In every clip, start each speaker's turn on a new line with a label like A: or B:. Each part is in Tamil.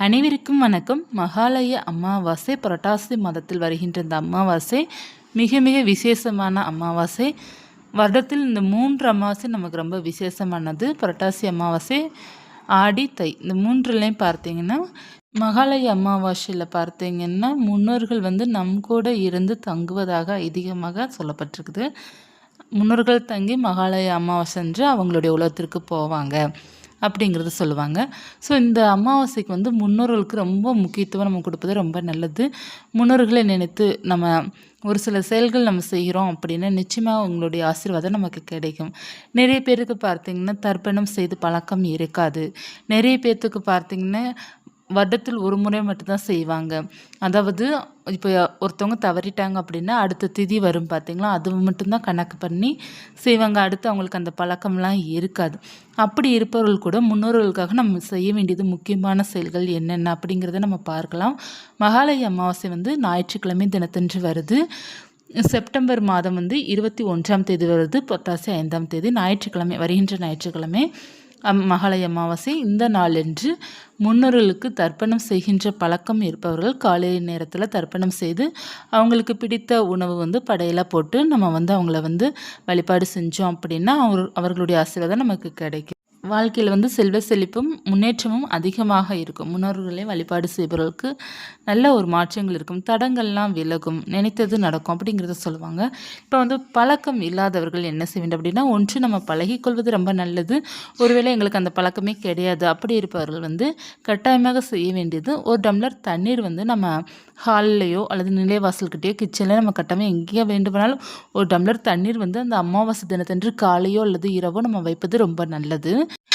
A: அனைவருக்கும் வணக்கம். மகாலய அமாவாசை புரட்டாசி மாதத்தில் வருகின்ற இந்த அமாவாசை மிக மிக விசேஷமான அமாவாசை. வருடத்தில் இந்த மூன்று அமாவாசை நமக்கு ரொம்ப விசேஷமானது. புரட்டாசி அமாவாசை ஆடி தை. இந்த மூன்றுலையும் பார்த்தீங்கன்னா மகாலய அமாவாசையில் பார்த்தீங்கன்னா முன்னோர்கள் வந்து நம் கூட இருந்து தங்குவதாக அதிகமாக சொல்லப்பட்டிருக்குது. முன்னோர்கள் தங்கி மகாலய அமாவாசை என்று அவங்களுடைய உலகத்திற்கு போவாங்க. அப்படிங்கிறது சொல்லுவாங்க. ஸோ இந்த அமாவாசைக்கு வந்து முன்னோர்களுக்கு ரொம்ப முக்கியத்துவம் நம்ம கொடுப்பது ரொம்ப நல்லது. முன்னோர்களை நினைத்து நம்ம ஒரு சில செயல்கள் நம்ம செய்கிறோம் அப்படின்னா நிச்சயமாக உங்களுடைய ஆசீர்வாதம் நமக்கு கிடைக்கும். நிறைய பேருக்கு பார்த்தீங்கன்னா தர்ப்பணம் செய்து பழக்கம் இருக்காது. நிறைய பேர்த்துக்கு பார்த்திங்கன்னா வருடத்தில் ஒரு முறை மட்டும்தான் செய்வாங்க. அதாவது இப்போ ஒருத்தவங்க தவறிட்டாங்க அப்படின்னா அடுத்த திதி வரும் பார்த்தீங்களா அது மட்டும்தான் கணக்கு பண்ணி செய்வாங்க. அடுத்து அவங்களுக்கு அந்த பழக்கம்லாம் இருக்காது. அப்படி இருப்பவர்கள் கூட முன்னோர்களுக்காக நம்ம செய்ய வேண்டியது முக்கியமான செயல்கள் என்னென்ன அப்படிங்கிறத நம்ம பார்க்கலாம். மகாலய அமாவாசை வந்து ஞாயிற்றுக்கிழமை தினத்தன்று வருது. செப்டம்பர் மாதம் வந்து இருபத்தி ஒன்றாம் தேதி வருது. புத்தாசி ஐந்தாம் தேதி ஞாயிற்றுக்கிழமை வருகின்ற ஞாயிற்றுக்கிழமை. அம் மகளை அமாவாசை இந்த நாளன்று முன்னோர்களுக்கு தர்ப்பணம் செய்கின்ற பழக்கம் இருப்பவர்கள் காலை நேரத்தில் தர்ப்பணம் செய்து அவங்களுக்கு பிடித்த உணவு வந்து படையலாக போட்டு நம்ம வந்து அவங்கள வந்து வழிபாடு செஞ்சோம் அப்படின்னா அவர் அவர்களுடைய ஆசீர்வாதம் நமக்கு கிடைக்கும். வாழ்க்கையில் வந்து செல்வ செழிப்பும் முன்னேற்றமும் அதிகமாக இருக்கும். முன்னோர்களை வழிபாடு செய்பவர்களுக்கு நல்ல ஒரு மாற்றங்கள் இருக்கும். தடங்கள்லாம் விலகும். நினைத்தது நடக்கும் அப்படிங்கிறத சொல்லுவாங்க. இப்போ வந்து பழக்கம் இல்லாதவர்கள் என்ன செய்ய வேண்டும் அப்படின்னா ஒன்று நம்ம பழகிக்கொள்வது ரொம்ப நல்லது. ஒருவேளை எங்களுக்கு அந்த பழக்கமே கிடையாது. அப்படி இருப்பவர்கள் வந்து கட்டாயமாக செய்ய வேண்டியது ஒரு டம்ளர் தண்ணீர் வந்து நம்ம ஹால்லையோ அல்லது நிலைவாசல்கிட்டயோ கிச்சனில் நம்ம கட்டாயமாக எங்கேயோ வேண்டுமானாலும் ஒரு டம்ளர் தண்ணீர் வந்து அந்த அமாவாசை தினத்தன்று காலையோ அல்லது இரவோ நம்ம வைப்பது ரொம்ப நல்லது.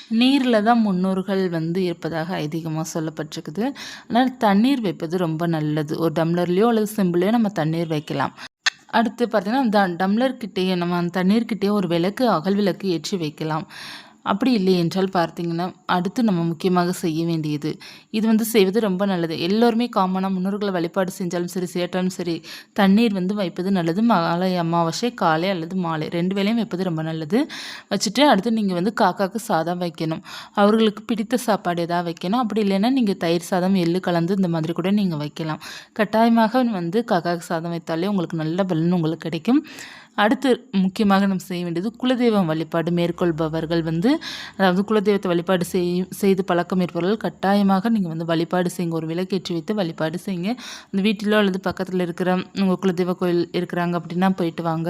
A: நீரில் தான் முன்னோர்கள் வந்து இருப்பதாக ஐதீகமாக சொல்லப்பட்டிருக்குது. அதனால் தண்ணீர் வைப்பது ரொம்ப நல்லது. ஒரு டம்ளர்லேயோ அல்லது சிம்பிளையோ நம்ம தண்ணீர் வைக்கலாம். அடுத்து பார்த்திங்கன்னா த டம்ளர்கிட்டேயே நம்ம அந்த தண்ணீர்கிட்டேயே ஒரு விளக்கு அகல் விளக்கு ஏற்றி வைக்கலாம். அப்படி இல்லை என்றால் பார்த்தீங்கன்னா அடுத்து நம்ம முக்கியமாக செய்ய வேண்டியது. இது வந்து செய்வது ரொம்ப நல்லது. எல்லோருமே காமனாக முன்னோர்களை வழிபாடு செஞ்சாலும் சரி சேட்டாலும் சரி தண்ணீர் வந்து வைப்பது நல்லது. மாலை அமாவாசை காலை அல்லது மாலை. ரெண்டு வேலையும் வைப்பது ரொம்ப நல்லது. வச்சுட்டு அடுத்து நீங்கள் வந்து காக்காவுக்கு சாதம் வைக்கணும். அவர்களுக்கு பிடித்த சாப்பாடு எதாவது வைக்கணும். அப்படி இல்லைன்னா நீங்கள் தயிர் சாதம் எள்ளு கலந்து இந்த மாதிரி கூட நீங்கள் வைக்கலாம். கட்டாயமாக வந்து காக்காவுக்கு சாதம் வைத்தாலே உங்களுக்கு நல்ல பலன் உங்களுக்கு கிடைக்கும். அடுத்து முக்கியமாக நம்ம செய்ய வேண்டியது குலதெய்வம் வழிபாடு மேற்கொள்பவர்கள் வந்து அதாவது குலதெய்வத்தை வழிபாடு செய் செய்து பழக்கம் இருப்பவர்கள் கட்டாயமாக நீங்கள் வந்து வழிபாடு செய்யுங்க. ஒரு விளக்கேற்றி வைத்து வழிபாடு செய்யுங்க. அந்த வீட்டிலோ அல்லது பக்கத்தில் இருக்கிற உங்கள் குலதெய்வ கோயில் இருக்கிறாங்க அப்படின்னா போயிட்டு வாங்க.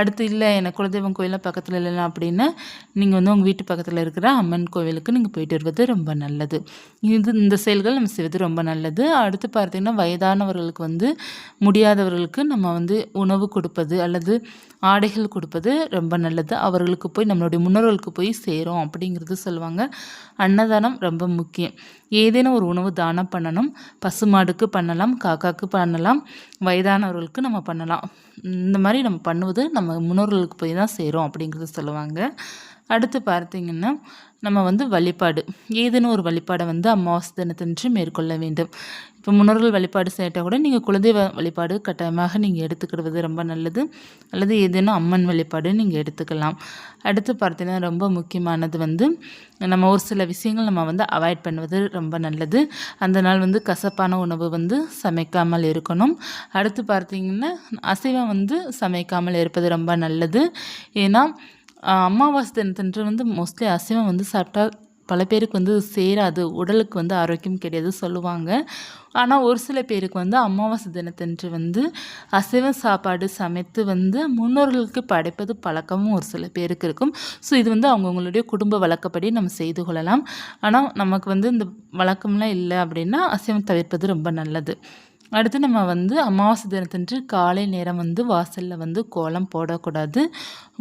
A: அடுத்து இல்லை எனக்கு குலதெய்வம் கோயிலாம் பக்கத்தில் இல்லைனா அப்படின்னா நீங்கள் வந்து உங்கள் வீட்டு பக்கத்தில் இருக்கிற அம்மன் கோவிலுக்கு நீங்கள் போயிட்டு வருவது ரொம்ப நல்லது. இது இந்த செயல்கள் நம்ம செய்வது ரொம்ப நல்லது. அடுத்து பார்த்தீங்கன்னா வயதானவர்களுக்கு வந்து முடியாதவர்களுக்கு நம்ம வந்து உணவு கொடுப்பது அல்லது ஆடைகள் கொடுப்பது ரொம்ப நல்லது. அவர்களுக்கு போய் நம்மளுடைய முன்னோர்களுக்கு போய் சேரும் அப்படிங்கிறது சொல்லுவாங்க. அன்னதானம் ரொம்ப முக்கியம். ஏதேனும் ஒரு உணவு தானம் பண்ணணும். பசுமாடுக்கு பண்ணலாம் காக்காக்கு பண்ணலாம் வயதானவர்களுக்கு நம்ம பண்ணலாம். இந்த மாதிரி நம்ம பண்ணுவது நம்ம முன்னோர்களுக்கு போய் தான் சேரும் அப்படிங்கிறது சொல்லுவாங்க. அடுத்து பார்த்தீங்கன்னா நம்ம வந்து வழிபாடு. ஏதேனும் ஒரு வழிபாடை வந்து அமாவாசை தினத்தன்று மேற்கொள்ள வேண்டும். இப்போ முன்னோர்கள் வழிபாடு செய்யட்டால் கூட நீங்கள் குழந்தை வழிபாடு கட்டாயமாக நீங்கள் எடுத்துக்கிடுவது ரொம்ப நல்லது. அல்லது ஏதேனும் அம்மன் வழிபாடு நீங்கள் எடுத்துக்கலாம். அடுத்து பார்த்தீங்கன்னா ரொம்ப முக்கியமானது வந்து நம்ம ஒரு சில விஷயங்கள் நம்ம வந்து அவாய்ட் பண்ணுவது ரொம்ப நல்லது. அந்த நாள் வந்து கசப்பான உணவு வந்து சமைக்காமல் இருக்கணும். அடுத்து பார்த்திங்கன்னா அசைவம் வந்து சமைக்காமல் இருப்பது ரொம்ப நல்லது. ஏன்னா அமாவாசை தினத்தன்று வந்து மோஸ்ட்லி அசைவம் வந்து சாப்பிட்டா பல பேருக்கு வந்து சேராது உடலுக்கு வந்து ஆரோக்கியம் கிடையாது சொல்லுவாங்க. ஆனால் ஒரு சில பேருக்கு வந்து அமாவாசை தினத்தன்று வந்து அசைவ சாப்பாடு சமைத்து வந்து முன்னோர்களுக்கு படைப்பது பழக்கமும் ஒரு சில பேருக்கு இருக்கும். ஸோ இது வந்து அவங்கவுங்களுடைய குடும்ப வழக்கப்படி நம்ம செய்து கொள்ளலாம். ஆனால் நமக்கு வந்து இந்த வழக்கம்லாம் இல்லை அப்படின்னா அசைவம் தவிர்ப்பது ரொம்ப நல்லது. அடுத்து நம்ம வந்து அமாவாசை தினத்தன்று காலை நேரம் வந்து வாசலில் வந்து கோலம் போடக்கூடாது.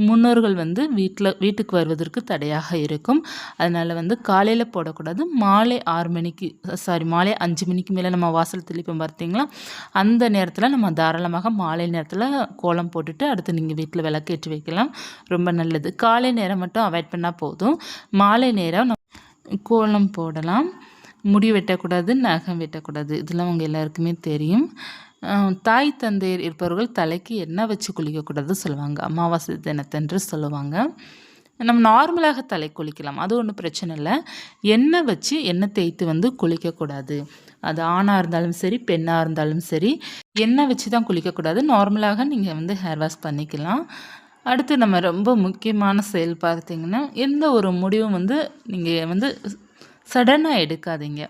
A: முன்னோர்கள் வந்து வீட்டில் வீட்டுக்கு வருவதற்கு தடையாக இருக்கும். அதனால் வந்து காலையில் போடக்கூடாது. மாலை ஆறு மணிக்கு சாரி மாலை அஞ்சு மணிக்கு மேலே நம்ம வாசல் தெளிப்போம் பார்த்தீங்களா? அந்த நேரத்தில் நம்ம தாராளமாக மாலை நேரத்தில் கோலம் போட்டுட்டு அடுத்து நீங்கள் வீட்டில் விளக்கேற்றி வைக்கலாம். ரொம்ப நல்லது. காலை நேரம் மட்டும் அவாய்ட் பண்ணால் போதும். மாலை நேரம் கோலம் போடலாம். முடி வெட்டக்கூடாது நகம் வெட்டக்கூடாது. இதெல்லாம் அவங்க எல்லாருக்குமே தெரியும். தாய் தந்தையர் இருப்பவர்கள் தலைக்கு எண்ணெய் வச்சு குளிக்கக்கூடாது சொல்லுவாங்க. அமாவாசை தினத்தன்று சொல்லுவாங்க. நம்ம நார்மலாக தலை குளிக்கலாம். அது ஒன்றும் பிரச்சனை இல்லை. எண்ணெய் வச்சு எண்ணெய் தேய்த்து வந்து குளிக்கக்கூடாது. அது ஆணாக இருந்தாலும் சரி பெண்ணாக இருந்தாலும் சரி எண்ணெய் வச்சு தான் குளிக்கக்கூடாது. நார்மலாக நீங்கள் வந்து ஹேர் வாஷ் பண்ணிக்கலாம். அடுத்து நம்ம ரொம்ப முக்கியமான செயல் பார்த்தீங்கன்னா எந்த ஒரு முடிவும் வந்து நீங்கள் வந்து சடனாக எடுக்காதீங்க.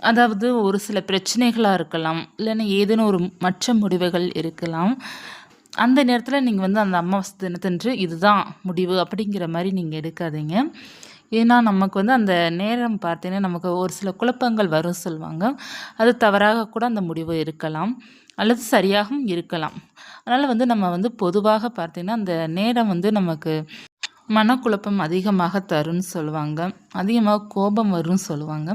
A: அதாவது ஒரு சில பிரச்சனைகளாக இருக்கலாம் இல்லைன்னா ஏதேனும் ஒரு மற்ற முடிவுகள் இருக்கலாம். அந்த நேரத்தில் நீங்கள் வந்து அந்த அமாவாசை தினத்தன்று இதுதான் முடிவு அப்படிங்கிற மாதிரி நீங்கள் எடுக்காதீங்க. ஏன்னா நமக்கு வந்து அந்த நேரம் பார்த்தீங்கன்னா நமக்கு ஒரு சில குழப்பங்கள் வரும் சொல்லுவாங்க. அது தவறாக கூட அந்த முடிவு இருக்கலாம் அல்லது சரியாகவும் இருக்கலாம். அதனால் வந்து நம்ம வந்து பொதுவாக பார்த்தீங்கன்னா அந்த நேரம் வந்து நமக்கு மனக்குழப்பம் அதிகமாக தரும்னு சொல்லுவாங்க. அதிகமாக கோபம் வரும்னு சொல்லுவாங்க.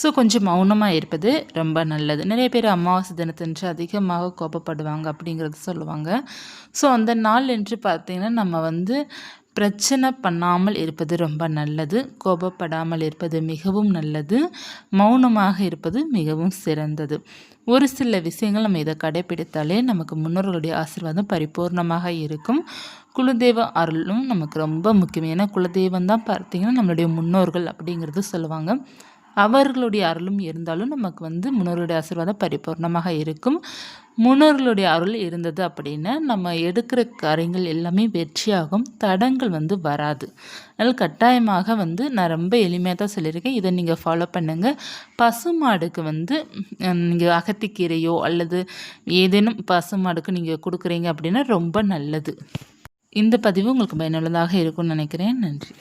A: ஸோ கொஞ்சம் மௌனமாக இருப்பது ரொம்ப நல்லது. நிறைய பேர் அமாவாசை தினத்தன்று அதிகமாக கோபப்படுவாங்க அப்படிங்கிறது சொல்லுவாங்க. ஸோ அந்த நாள் என்று பார்த்திங்கன்னா நம்ம வந்து பிரச்சனை பண்ணாமல் இருப்பது ரொம்ப நல்லது. கோபப்படாமல் இருப்பது மிகவும் நல்லது. மௌனமாக இருப்பது மிகவும் சிறந்தது. ஒரு சில விஷயங்கள் நம்ம இதை கடைப்பிடித்தாலே நமக்கு முன்னோர்களுடைய ஆசீர்வாதம் பரிபூர்ணமாக இருக்கும். குலதெய்வ அருளும் நமக்கு ரொம்ப முக்கியம். ஏன்னா குலதெய்வம் தான் பார்த்தீங்கன்னா நம்மளுடைய முன்னோர்கள் அப்படிங்கிறது சொல்லுவாங்க. அவர்களுடைய அருளும் இருந்தாலும் நமக்கு வந்து முன்னோர்களுடைய ஆசீர்வாதம் பரிபூர்ணமாக இருக்கும். முன்னோர்களுடைய அருள் இருந்தது அப்படின்னா நம்ம எடுக்கிற காரியங்கள் எல்லாமே வெற்றியாகும். தடங்கள் வந்து வராது. அதனால் கட்டாயமாக வந்து நான் ரொம்ப எளிமையாக தான் சொல்லியிருக்கேன். இதை நீங்கள் ஃபாலோ பண்ணுங்கள் பசுமாடுக்கு வந்து நீங்கள் அகத்திக்கீரையோ அல்லது ஏதேனும் பசுமாடுக்கு நீங்கள் கொடுக்குறீங்க அப்படின்னா ரொம்ப நல்லது. இந்த பதிவு உங்களுக்கு பயனுள்ளதாக இருக்கும்னு நினைக்கிறேன். நன்றி.